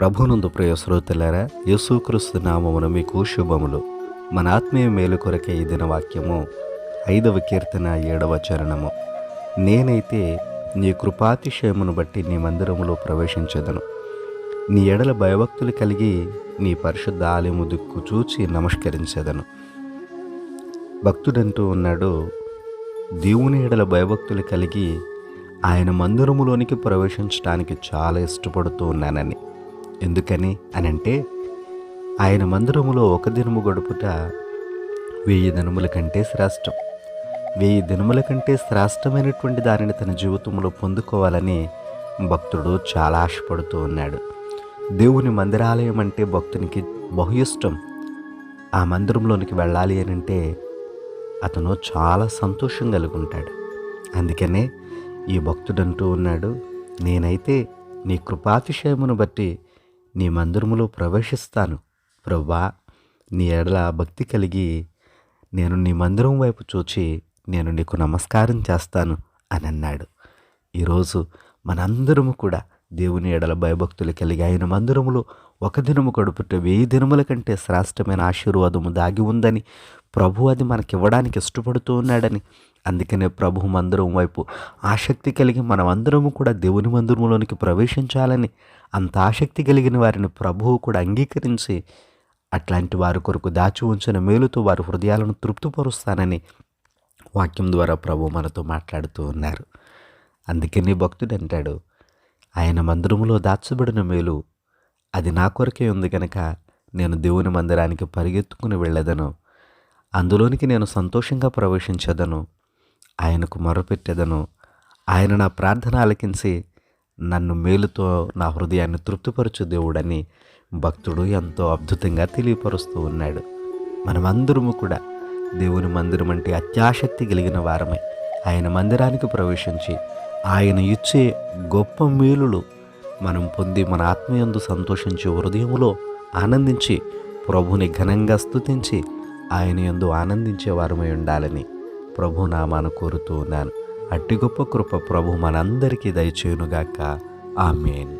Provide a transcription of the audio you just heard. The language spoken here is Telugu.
ప్రభునందు ప్రియ శ్రోతలారా యేసుక్రీస్తు నామమున మీకు శుభములు. మన ఆత్మీయ మేలు కొరకే ఈ దినవాక్యము ఐదవ కీర్తన ఏడవ చరణము. నేనైతే నీ కృపాతిశయమును బట్టి నీ మందిరములో ప్రవేశించదను. నీ ఎడల భయభక్తులు కలిగి నీ పరిశుద్ధ ఆలయము దిక్కు చూచి నమస్కరించదను. భక్తుడంటూ ఉన్నాడు దేవుని ఎడల భయభక్తులు కలిగి ఆయన మందిరములోనికి ప్రవేశించడానికి చాలా ఇష్టపడుతూ ఉన్నానని. ఎందుకని అని అంటే ఆయన మందిరములో ఒక దినము గడుపుట వెయ్యి దినముల కంటే శ్రేష్టం. వెయ్యి దినముల కంటే శ్రేష్టమైనటువంటి దానిని తన జీవితంలో పొందుకోవాలని భక్తుడు చాలా ఆశపడుతూ ఉన్నాడు. దేవుని మందిరాలయం అంటే భక్తునికి బహు ఇష్టం. ఆ మందిరంలోనికి వెళ్ళాలి అని అంటే అతను చాలా సంతోషం కలిగి ఉంటాడు అందుకనే ఈ భక్తుడు అంటూ ఉన్నాడు నేనైతే నీ కృపాతిశయమును బట్టి నీ మందిరములో ప్రవేశిస్తాను. ప్రభా నీ ఎడల భక్తి కలిగి నేను నీ మందిరం వైపు చూచి నేను నీకు నమస్కారం చేస్తాను అని అన్నాడు. ఈరోజు మనందరము కూడా దేవుని ఎడల భయభక్తులు కలిగి ఆయన మందిరములో ఒక దినము గడుపుట వెయ్యి దినముల కంటే శ్రేష్టమైన ఆశీర్వాదము దాగి ఉందని ప్రభు అది మనకివ్వడానికి ఇష్టపడుతూ ఉన్నాడని. అందుకనే ప్రభు మందిరం వైపు ఆసక్తి కలిగి మనమందరము కూడా దేవుని మందిరంలోనికి ప్రవేశించాలని అంత ఆసక్తి కలిగిన వారిని ప్రభువు కూడా అంగీకరించి అట్లాంటి వారి కొరకు దాచి ఉంచిన మేలుతో వారి హృదయాలను తృప్తిపరుస్తానని వాక్యం ద్వారా ప్రభు మనతో మాట్లాడుతూ ఉన్నారు. అందుకని భక్తుడు అంటాడు ఆయన మందిరములో దాచబడిన మేలు అది నా కొరకే ఉంది కనుక నేను దేవుని మందిరానికి పరిగెత్తుకుని వెళ్ళదను. అందులోనికి నేను సంతోషంగా ప్రవేశించదను. ఆయనకు మొరపెట్టేదను. ఆయన నా ప్రార్థన ఆలకించి నన్ను మేలుతో నా హృదయాన్ని తృప్తిపరచు దేవుడని భక్తుడు ఎంతో అద్భుతంగా తెలియపరుస్తూ ఉన్నాడు. మనమందరము కూడా దేవుని మందిరం అంటే అత్యాసక్తి కలిగిన వారమే ఆయన మందిరానికి ప్రవేశించి ఆయన ఇచ్చే గొప్ప మేలులు మనం పొంది మన ఆత్మయందు సంతోషించే హృదయములో ఆనందించి ప్రభుని ఘనంగా స్తుతించి ఆయన యందు ఆనందించే వారమై ఉండాలని ప్రభు నామాను కోరుతూ ఉన్నాను. అట్టి గొప్ప కృప ప్రభు మనందరికీ దయచేయునుగాక. ఆమెన్.